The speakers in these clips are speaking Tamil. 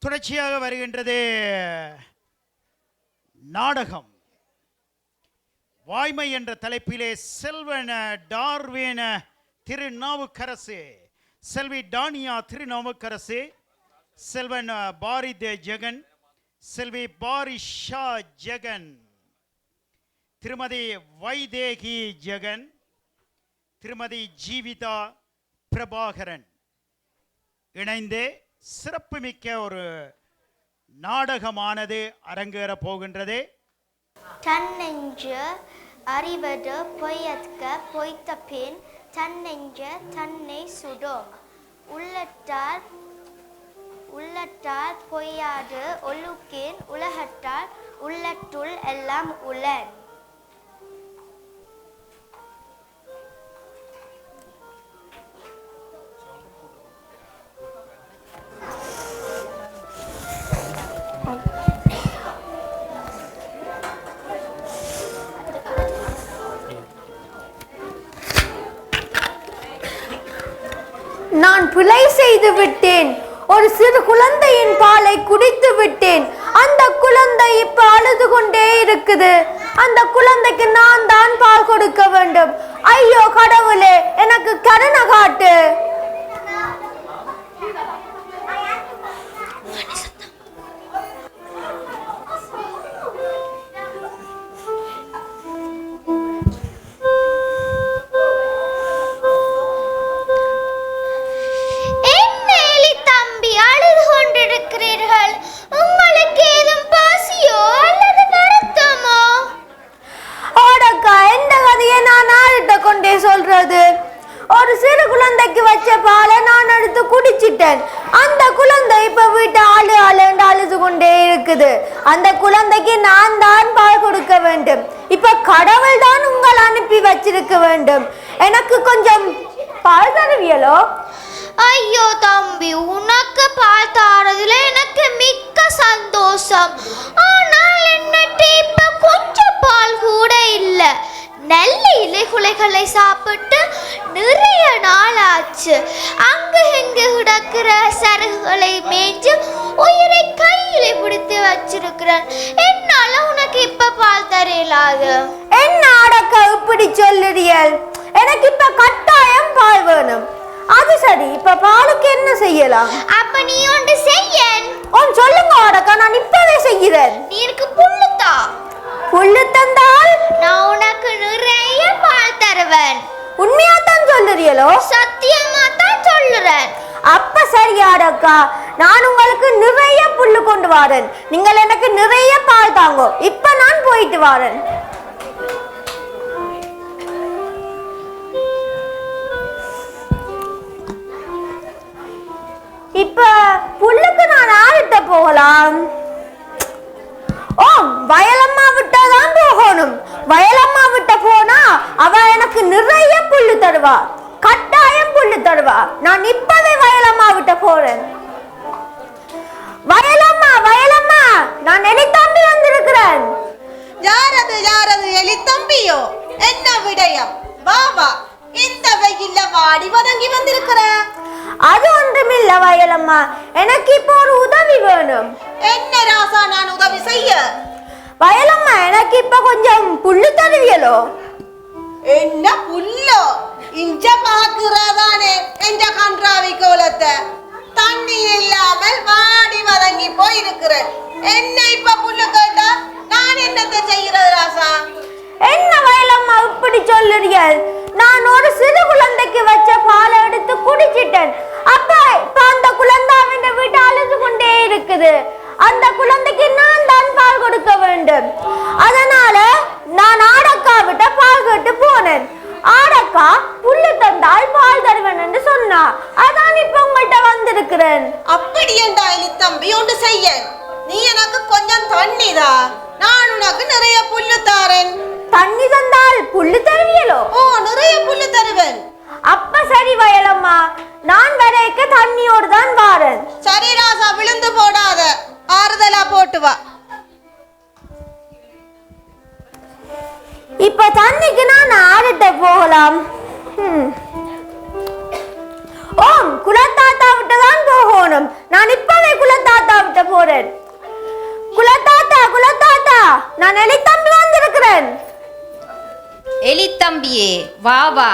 தொடர்ச்சியாக வருகின்றது நாடகம். வாய்மை என்ற தலைப்பிலே செல்வன டார்வின திருநாவுக்கரசு. செல்வி டானியா திருநாவுக்கரசு. செல்வன் பாரித் ஜெகன். செல்வி பாரிஷா ஜெகன். திருமதி வைதேகி ஜெகன். திருமதி ஜீவிதா பிரபாகரன். இணைந்து சிறப்புமிக்க ஒரு நாடகமானது அரங்கேற போகின்றது தன்னெஞ்சு அறிவது பொய்யற்க பொய்த்த பின் தன்னெஞ்ச தன்னை சுடும் உள்ளத்தால் உள்ளத்தால் பொய்யாது ஒழுக்கின் உலகத்தால் உள்ளத்துள் எல்லாம் உள்ள செய்து விட்டேன். ஒரு சிறு குழந்தையின் பாலை குடித்து விட்டேன். அந்த குழந்தை இப்ப அழுது கொண்டே இருக்குது. அந்த குழந்தைக்கு நான் தான் பால் கொடுக்க வேண்டும். ஐயோ கடவுளே எனக்கு கருணை காட்டு. சொல்றது? ஒரு சிறு குழந்தைக்கு வச்ச பாலை நான் எடுத்து குடிச்சிட்டேன். அந்த குழந்தை இப்ப வீட்டு ஆளு ஆளுண்டு அழுது கொண்டே இருக்குது. அந்த குழந்தைக்கு நான் தான் பால் கொடுக்க வேண்டும். இப்ப கடவுள் தான் உங்களை அனுப்பி வச்சிருக்க வேண்டும். எனக்கு கொஞ்சம் பால் தருவியலோ ஐயோ தம்பி உனக்கு பால் தாரதுல எனக்கு மிக்க சந்தோஷம். ஆனால் என்ன இப்ப கொஞ்சம் பால் கூட இல்ல. நல்ல இலைகுலைகளை சாப்பிட்டு நிறைய நாள் ஆச்சு அங்கு இங்கு கிடக்கிற சருகுகளை மேய்ச்சு உயிரை கையில பிடித்து வச்சிருக்கிறேன். என்னால உனக்கு இப்ப பால் தர இயலாது என்ன அடக்கா இப்படி சொல்லுறியல்? எனக்கு இப்ப கட்டாயம் பால் வேணும். அது சரி இப்ப பாலுக்கு என்ன செய்யலாம்? அப்ப நீ ஒன்று செய்யன். உன் சொல்லுங்க அடக்கா நான் இப்பவே செய்கிறேன். நீ எனக்கு புல்லுத்தா? புல்லு தந்தால் நான் உனக்கு நிறைய பால் தருவேன். உண்மையா தான் சொல்லுறியலோ? சத்தியமா தான் சொல்லுறேன். அப்ப சரியாடக்கா. நான் உங்களுக்கு நிறைய புல்லு கொண்டு வரேன். நீங்கள் எனக்கு நிறைய பால் தாங்கோ. இப்ப நான் போயிட்டு வரேன். அவ எனக்கு நிறைய புல்லு தருவா. கட்டாயம் புல்லு தருவா. நான் இப்பவே வயலம்மா விட்ட போறேன். வயலம்மா வயலம்மா நான் எலித்தாம்பி வந்திருக்கிறேன். யாரது யாரது எலி தம்பியோ என்ன விடயம்? வா வா. இந்த வெயில்ல வாடி வதங்கி வந்திருக்கிற அது ஒன்றுமில்ல வயலம்மா. எனக்கு இப்போ ஒரு உதவி வேணும். என்ன ராசா நான் உதவி செய்ய? வயலம்மா எனக்கு இப்ப கொஞ்சம் புல்லு தருவியலோ? என்ன புல்லோ இஞ்ச பாக்குறதானே என்ற கன்றாவி கோலத்தை தண்ணி இல்லாமல் வாடி வதங்கி போய் இருக்கிறேன் என்ன இப்ப புல்லு கேட்டா நான் என்னத்தை செய்யறது ராசா என்ன வயலம்மா இப்படி சொல்லுறீர்கள் நான் ஒரு சிறு குழந்தைக்கு வச்ச பாலை எடுத்து குடிச்சிட்டேன் அப்ப இப்ப அந்த குழந்தை அவன் வீட்டு அழுது கொண்டே இருக்குது அந்த குழந்தைக்கு நான் தான் பால் கொடுக்க வேண்டும் அதனால் வந்திருக்கிறேன் அப்படி என்றா எலி தம்பி ஒன்று செய்ய. நீ எனக்கு கொஞ்சம் தண்ணிதா நான் உனக்கு நிறைய புல்லு தாரேன். தண்ணி தந்தால் புல்லு தருவியலோ ஓ நிறைய புல்லு தருவேன். அப்ப சரி வயலம்மா. நான் வரைக்க தண்ணியோடு தான் வாரேன். சரி ராசா விழுந்து போடாத. ஆறுதலா போட்டு வா. இப்ப தண்ணிக்கு நான் ஆடிட்ட போகலாம். ஓம் போகணும் நான் இப்பவே குலத்தாத்தா விட்ட போறேன். குலத்தாத்தா குலத்தாத்தா நான் எலித்தம்பி வந்திருக்கிறேன். எலித்தம்பியே வா வா.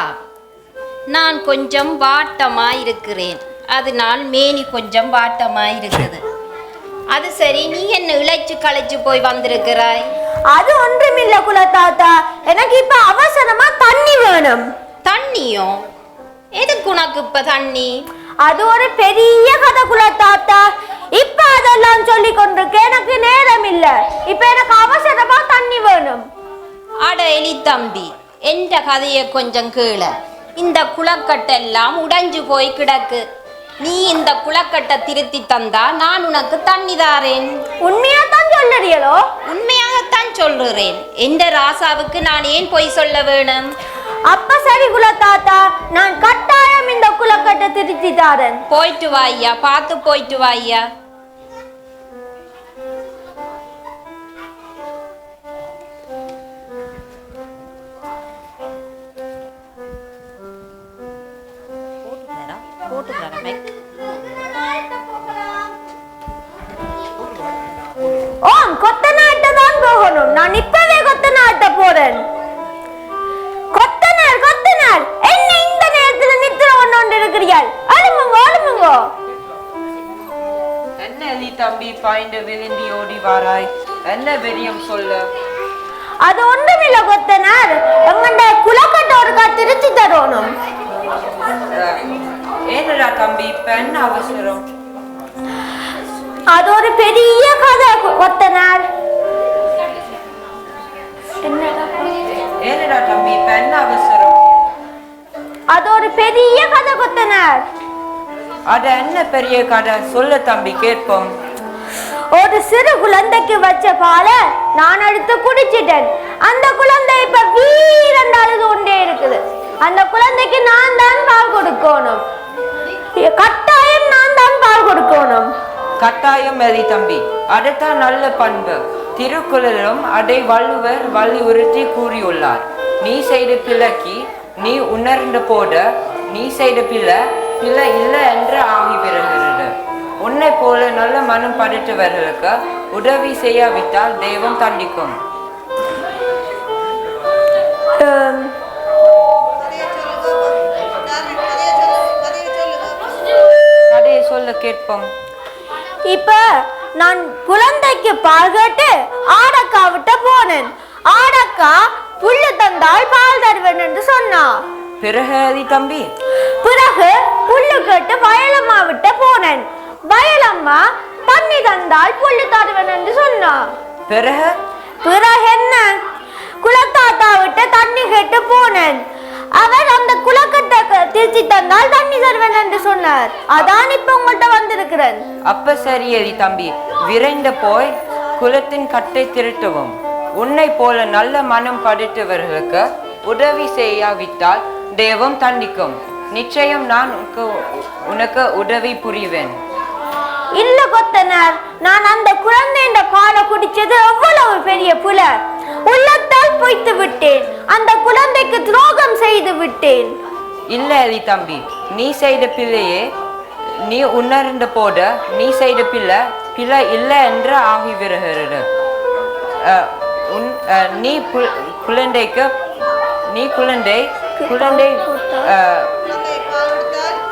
நான் கொஞ்சம் வாட்டமாய் இருக்கிறேன் அதனால் மேனி கொஞ்சம் வாட்டமாய் இருக்குது அது சரி நீ என்ன இழைச்சு களைச்சு போய் வந்திருக்கிறாய்? அது ஒன்றுமில்ல குலத்தாத்தா. எனக்கு இப்ப அவசரமா தண்ணி வேணும். தண்ணியோ? எதுக்கு உனக்கு இப்ப தண்ணி? அது ஒரு பெரிய கதை குலத்தாத்தா இப்ப அதெல்லாம் சொல்லி கொண்டிருக்க எனக்கு நேரம் இல்ல இப்ப எனக்கு அவசரமா தண்ணி வேணும். அட எலித்தம்பி என்ற கதையை கொஞ்சம் கீழே இந்த குளக்கட்டெல்லாம் உடைஞ்சு போய் கிடக்கு. நீ இந்த குளக்கட்டை திருத்தி தந்தா நான் உனக்கு தண்ணி தாரேன். உண்மையா தான் சொல்லுறீங்களோ? உண்மையாகத்தான் சொல்லுறேன். எந்த ராசாவுக்கு நான் ஏன் பொய் சொல்ல வேணும்? அப்ப சரி குலத்தாத்தா நான் கட்டாயம் இந்த குலக்கட்டை திருத்தி தாரேன். போயிட்டு வா ஐயா பார்த்து போயிட்டு வா ஐயா. ஓம் கொத்த நாட்ட தான் போகணும். நான் இப்பவே கொத்த நாட்ட போறேன். இருக்கிறீர்கள் அழுமுங்க அழுமுங்க என்ன எலி தம்பி பாய்ந்து விழுந்தி ஓடி வாராய்? என்ன வெறியம் சொல்ல? அது ஒன்றுமில்ல கொத்தனார். எங்கண்ட குலக்கட்டை ஒருக்கா திருச்சி தரணும். ஏனடா தம்பி இப்ப என்ன அவசரம்? அது ஒரு பெரிய கதை கொத்தனார். கொத்தனார் அட என்ன பெரிய கதை? சொல்ல தம்பி கேட்போம். ஒரு சிறு குழந்தைக்கு வச்ச பாலை நான் எடுத்து குடிச்சிட்டேன். அந்த குழந்தை இப்ப வீரண்டு அழுது கொண்டே இருக்குது. அந்த குழந்தைக்கு நான் தான் பால் கொடுக்கணும். கட்டாயம் நான் தான் பால் கொடுக்கணும். கட்டாயம் எலி தம்பி. அதைத்தான் நல்ல பண்பு. திருக்குறளும் அதை வள்ளுவர் வலியுறுத்தி கூறியுள்ளார். நீ செய்த பிழைக்கு நீ உணர்ந்த போத நீ செய்த பிழை பிழை இல்லை என்று ஆகிவிடுகிறது உன்னை போல நல்ல மனம் படைத்தவர்களுக்கு உதவி செய்யாவிட்டால் தெய்வம் தண்டிக்கும். கதையை சொல்ல கேட்போம். இப்ப நான் குழந்தைக்கு பால் கேட்டு ஆடக்கா விட்ட போனேன். ஆடக்கா புல்லு தந்தால் பால் தருவேன் என்று சொன்னா பிறகு எலி தம்பி? பிறகு புல்லு கேட்டு வயலம்மா விட்ட போனேன். வயலம்மா தண்ணி தந்தால் புல்லு தருவேன் என்று சொன்னா பிறகு? பிறகு என்ன? குலத்தாத்தா விட்டு தண்ணி கேட்டு போனேன். அவர் அந்த குளக்கட்டை க- திருச்சி தந்தால் தண்ணி தருவேன் என்று சொன்னார். அதான் இப்ப உங்கள்கிட்ட வந்திருக்கிறேன். அப்ப சரி எலி தம்பி. விரைந்த போய் குலத்தின் கட்டை திருட்டவும். உன்னை போல நல்ல மனம் படைத்தவர்களுக்கு உதவி செய்யாவிட்டால் தெய்வம் தண்டிக்கும். நிச்சயம் நான் உனக்கு உனக்கு உதவி புரிவேன். இல்ல கொத்தனார் நான் அந்த குழந்தையின் பாலை குடிச்சது எவ்வளவு பெரிய புல. உள்ளத்தால் பொய்த்து விட்டேன். அந்த குழந்தைக்கு துரோகம் செய்து விட்டேன். இல்ல எலி தம்பி நீ செய்த பிள்ளையே நீ உணர்ந்த போத நீ செய்த பிள்ளை பிள்ளை இல்லை என்று உன் அஹ், நீ குழந்தைக்கு நீ குழந்தை குழந்தை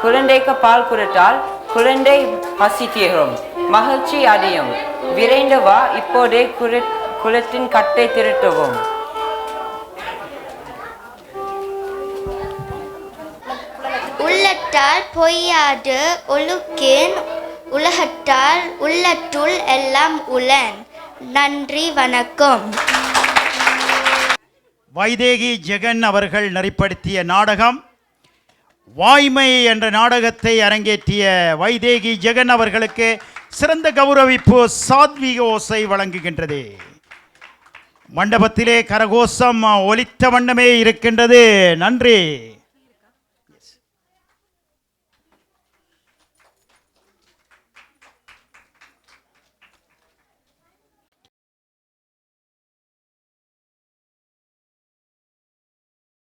குழந்தைக்கு பால் கொடுத்தால் குழந்தை பசி தீரும் மகிழ்ச்சி அடையும். விரைந்து வா இப்போதே குலத்தின் கட்டை திருட்டுவோம். உள்ளத்தால் பொய்யாது ஒழுக்கேன் உலகத்தால் உள்ளத்துள் எல்லாம் உளன். நன்றி வணக்கம். வைதேகி ஜெகன் அவர்கள் நெறிப்படுத்திய நாடகம் வாய்மை என்ற நாடகத்தை அரங்கேற்றிய வைதேகி ஜெகன் அவர்களுக்கு சிறந்த கௌரவிப்பு சாத்வீக ஓசை வழங்குகின்றது. மண்டபத்திலே கரகோஷம் ஒலித்த வண்ணமே இருக்கின்றது. நன்றி.